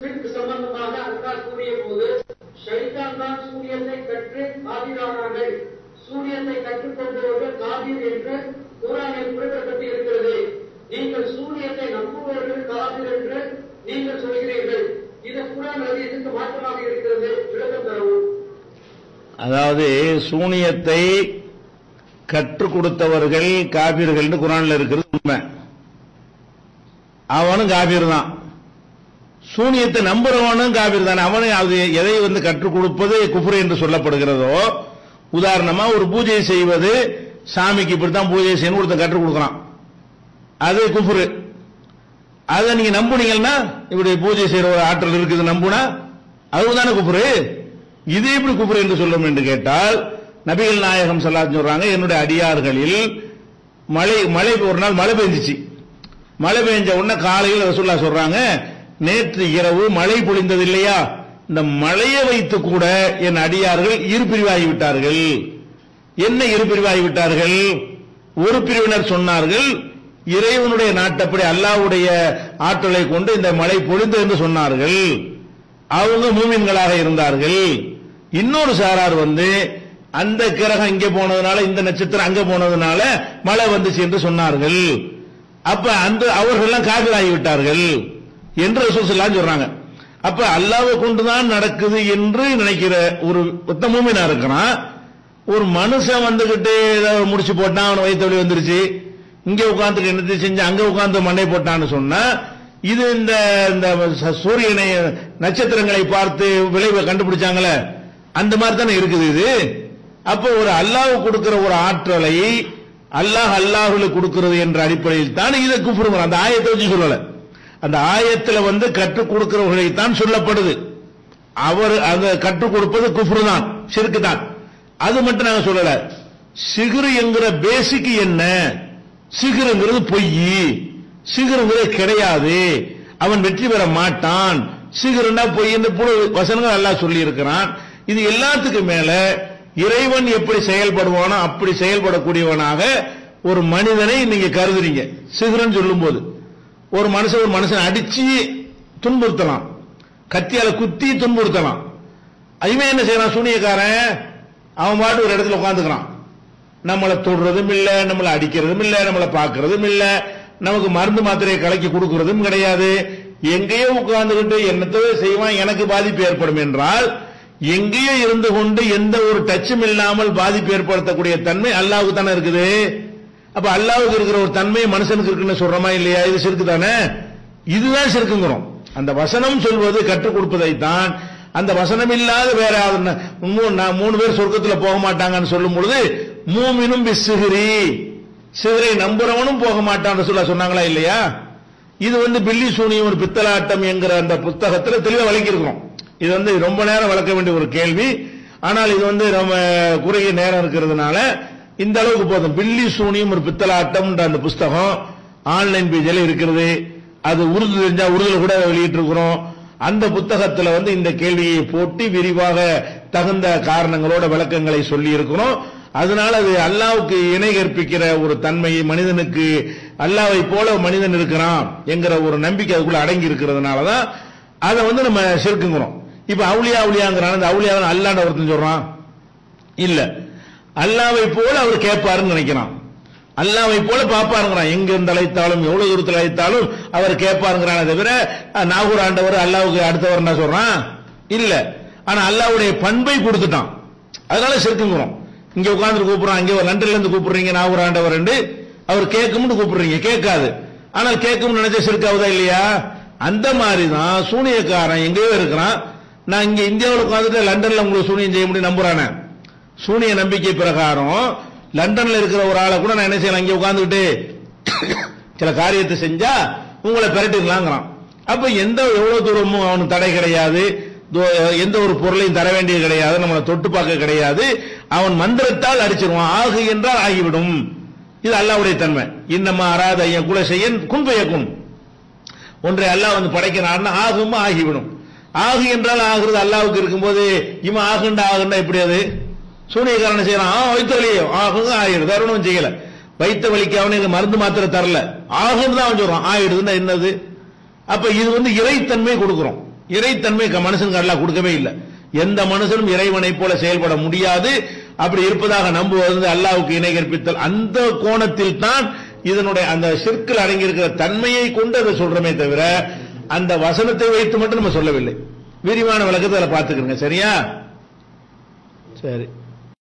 இதற்கு சம்பந்தமாக அல்லாஹ் கூறிய போது ஷைதான் தான் சூரியத்தை கற்று காதிரானார்கள் சூரியத்தை கற்றுக்கொண்டவர்கள் காதிர் என்று குரானில் குறிப்பிடப்பட்டு இருக்கிறது. நீங்கள் சூரியத்தை நம்புபவர்கள் காதிர் என்று நீங்கள் சொல்கிறீர்கள். இது குரான் ஹதீஸுக்கு மாற்றமாக இருக்கிறது. விளக்கம் தரவும். அதாவது சூனியத்தை கற்றுக் கொடுத்தவர்கள் காபீர்கள்னு குரான்ல இருக்கிறது உண்மை. அவனும் காபீர் தான். சூனியத்தை நம்புறவனும் காபீர் தானே. அவனை அது எதை வந்து கற்றுக் கொடுப்பது குஃப்ரு என்று சொல்லப்படுகிறதோ உதாரணமா ஒரு பூஜை செய்வது சாமிக்கு இப்படித்தான் பூஜை செய்யணும் ஒருத்தன் கற்றுக் கொடுக்குறான். அது குஃபுரு. அதை நீங்க நம்புனீங்கன்னா இப்படி பூஜை செய்யற ஒரு ஆற்றல் இருக்குது நம்புனா அதுதானே குஃபுரு. இது எப்படி குஃபுரு என்று சொல்லும் என்று கேட்டால் நபிகள் நாயகம் ஸல்லல்லாஹு சொல்றாங்க என்னுடைய அடியார்களில் மழை மழை ஒரு நாள் மழை பெஞ்சிச்சு. மழை பெஞ்ச உடனே காலையில் ரசூல்லா சொல்றாங்க நேற்று இரவு மழை பொழிந்தது இல்லையா இந்த மழையை வைத்து கூட என் அடியார்கள் இரு பிரிவாகி விட்டார்கள் என்ன இரு விட்டார்கள் ஒரு பிரிவினர் சொன்னார்கள் இறைவனுடைய நாட்டப்படி அல்லாஹ்வுடைய ஆற்றலை கொண்டு இந்த மழை பொழிந்தது என்று சொன்னார்கள். அவங்க மூமின்களாக இருந்தார்கள். இன்னொரு சாரார் வந்து அந்த கிரகம் இங்கே போனதுனால இந்த நட்சத்திரம் அங்க போனதுனால மழை வந்துச்சு என்று சொன்னார்கள். அப்ப அந்த அவர்கள்லாம் காதலாகிவிட்டார்கள். விட்டார்கள் என்று ரசூல் சொல்றாங்க அப்ப அல்லாவை கொண்டுதான் நடக்குது என்று நினைக்கிற ஒரு ஒத்த இருக்கிறான். ஒரு மனுஷன் வந்துகிட்டு ஏதாவது முடிச்சு போட்டான் அவன் வயிற்று வந்துருச்சு. இங்க உட்காந்துட்டு என்னத்தை செஞ்சு அங்க உட்காந்து மண்ணை போட்டான்னு சொன்னா இது இந்த இந்த ச- சூரியனை நட்சத்திரங்களை பார்த்து விளைவை கண்டுபிடிச்சாங்களே அந்த மாதிரி தானே இருக்குது இது. அப்போ ஒரு அல்லாஹ் கொடுக்கிற ஒரு ஆற்றலை அல்லாஹ் அல்லாஹுல கொடுக்கிறது என்ற அடிப்படையில் தான் இதை குஃப்ருங்கிற அந்த ஆயத்தை வச்சு சொல்லலை. அந்த ஆயத்தில் வந்து கற்றுக் கொடுக்கிறவர்களைத்தான் சொல்லப்படுது. அவர் அந்த கற்றுக் கொடுப்பது குஃப்ரு தான் சிறுக்கு தான் அது மட்டும் நாங்க சொல்லல. சிகுரு என்கிற பேசிக் என்ன? சிகுருங்கிறது பொய். சிகுருங்கிறது கிடையாது. அவன் வெற்றி பெற மாட்டான். சிகுருன்னா பொய் என்று புழு வசனங்கள் நல்லா சொல்லி இருக்கிறான் இது எல்லாத்துக்கும் மேல இறைவன் எப்படி செயல்படுவானோ அப்படி செயல்படக்கூடியவனாக ஒரு மனிதனை நீங்க கருதுறீங்க. சிகுரன் சொல்லும்போது. ஒரு மனுஷன் ஒரு மனுஷன் அடிச்சு துன்புறுத்தலாம். கத்தியால குத்தி துன்புறுத்தலாம். இவன் என்ன செய்யறான்? சூனியக்காரன் அவன் பாட்டு ஒரு இடத்துல உட்காந்துக்கிறான் நம்மளை தொடுறதும் இல்லை நம்மளை அடிக்கிறதும் இல்லை நம்மளை பார்க்கறதும் இல்லை நமக்கு மருந்து மாத்திரையை கலக்கி கொடுக்கறதும் கிடையாது. எங்கேயோ உட்கார்ந்துகிட்டு என்னத்தோ செய்வான் எனக்கு பாதிப்பு ஏற்படும் என்றால் எங்கேயோ இருந்து கொண்டு எந்த ஒரு டச்சும் இல்லாமல் பாதிப்பு ஏற்படுத்தக்கூடிய தன்மை அல்லாவுக்கு தானே இருக்குது? அப்ப அல்லாவுக்கு இருக்கிற ஒரு தன்மை மனுஷனுக்கு இருக்குன்னு சொல்றோமா இல்லையா? இது சிறுக்கு தானே? இதுதான் சிறுக்குங்கிறோம். அந்த வசனம் சொல்வது கற்றுக் கொடுப்பதைத்தான். அந்த வசனம் இல்லாத வேற மூணு மூணு பேர் சொர்க்கத்தில் போக மாட்டாங்கன்னு சொல்லும் பொழுது மூமினும் பிசுகிரி சிகரை நம்புறவனும் போக மாட்டான்னு சொல்ல சொன்னாங்களா இல்லையா? இது வந்து பில்லி சூனியம் ஒரு பித்தலாட்டம் என்கிற அந்த புத்தகத்தில் தெளிவாக விளக்கியிருக்கிறோம் இது வந்து ரொம்ப நேரம் வளர்க்க வேண்டிய ஒரு கேள்வி. ஆனால் இது வந்து நம்ம குறுகிய நேரம் இருக்கிறதுனால இந்த அளவுக்கு போதும். பில்லி சூனியம் ஒரு பித்தலாட்டம் அந்த புஸ்தகம் ஆன்லைன் பேஜில் இருக்கிறது. அது உருது தெரிஞ்சா உருதுல கூட வெளியிட்டு இருக்கிறோம் அந்த புத்தகத்துல வந்து இந்த கேள்வியை போட்டு விரிவாக தகுந்த காரணங்களோட விளக்கங்களை சொல்லி இருக்கிறோம் அதனால அது அல்லாவுக்கு இணை கற்பிக்கிற ஒரு தன்மையை மனிதனுக்கு அல்லாவை போல மனிதன் இருக்கிறான் என்கிற ஒரு நம்பிக்கை அதுக்குள்ள அடங்கி இருக்கிறதுனால தான் அதை வந்து நம்ம செருக்குங்கிறோம். இப்ப அவுளியா அவுளியாங்கிறான். அந்த அவுளியா அல்லாண்ட ஒருத்தன் சொல்றான். இல்ல. அல்லாவை போல அவர் கேட்பாருன்னு நினைக்கிறான். அல்லாவை போல பாப்பாருங்கிறான் எங்க இருந்து அழைத்தாலும் எவ்வளவு தூரத்தில் அழைத்தாலும் அவர் கேட்பாருங்கிறானே தவிர நாகூர் ஆண்டவர் அல்லாவுக்கு அடுத்தவர் என்ன சொல்றான்? இல்ல. ஆனா அல்லாவுடைய பண்பை கொடுத்துட்டான். அதனால செருக்குங்கிறோம் இங்க உட்கார்ந்து கூப்பிடுறான். இங்க ஒரு லண்டன்ல இருந்து கூப்பிடுறீங்க நாகூர் ஆண்டவர் அவர் கேட்கும்னு கூப்பிடுறீங்க. கேட்காது. ஆனால் கேட்கும்னு நினைச்ச சிறுக்காவதா இல்லையா? அந்த மாதிரி தான் சூனியக்காரன் எங்கேயோ இருக்கிறான். நான் இங்க இந்தியாவில் உட்காந்துட்டு லண்டன்ல உங்களுக்கு சூனியம் செய்ய முடியும் நம்புறானே. சூனிய நம்பிக்கை பிரகாரம் லண்டன்ல இருக்கிற ஒரு ஆளை கூட நான் என்ன செய்யலாம் இங்க உட்கார்ந்துகிட்டு சில காரியத்தை செஞ்சா உங்களை பெரட்டிடலாங்கிறான் அப்ப எந்த எவ்வளவு தூரமும் அவனுக்கு தடை கிடையாது. எந்த ஒரு பொருளையும் தர வேண்டியது கிடையாது. நம்மளை தொட்டு பார்க்க கிடையாது. அவன் மந்திரத்தால் அடிச்சிருவான். ஆகு என்றால் ஆகிவிடும். இது அல்லாவுடைய தன்மை. இன்னமா அராத ஐயன் குல செய்யன் குன்பயக்கும் ஒன்றை அல்லாஹ் வந்து படைக்கிறான் ஆகும் ஆகிவிடும். ஆகு என்றால் ஆகுறது அல்லாவுக்கு இருக்கும்போது இவன் ஆகுண்டா ஆகுண்டா எப்படி அது? சூனியக்காரன் செய்யறான்? ஆ வைத்த வலி ஆகுங்க ஆயிடுது. அருணும் செய்யல. வைத்த வலிக்கு அவனுக்கு மருந்து மாத்திரை தரல. ஆகுன்னு தான் அவன் சொல்றான். ஆயிடுதுன்னா என்னது? அப்ப இது வந்து இறைத்தன்மை கொடுக்கிறோம். இறைத்தன்மை க- மனுஷனுக்கு அல்லாஹ் கொடுக்கவே இல்லை. எந்த மனுஷனும் இறைவனை போல செயல்பட முடியாது. அப்படி இருப்பதாக நம்புவது வந்து இணை கற்பித்தல். அந்த கோணத்தில் தான் இதனுடைய அந்த சிற்கில் அடங்கியிருக்கிற தன்மையை கொண்டு அதை சொல்றமே தவிர அந்த வசனத்தை வைத்து மட்டும் நம்ம சொல்லவில்லை. விரிவான விளக்கத்தை அதில் பார்த்துக்கிறோங்க சரியா? சரி.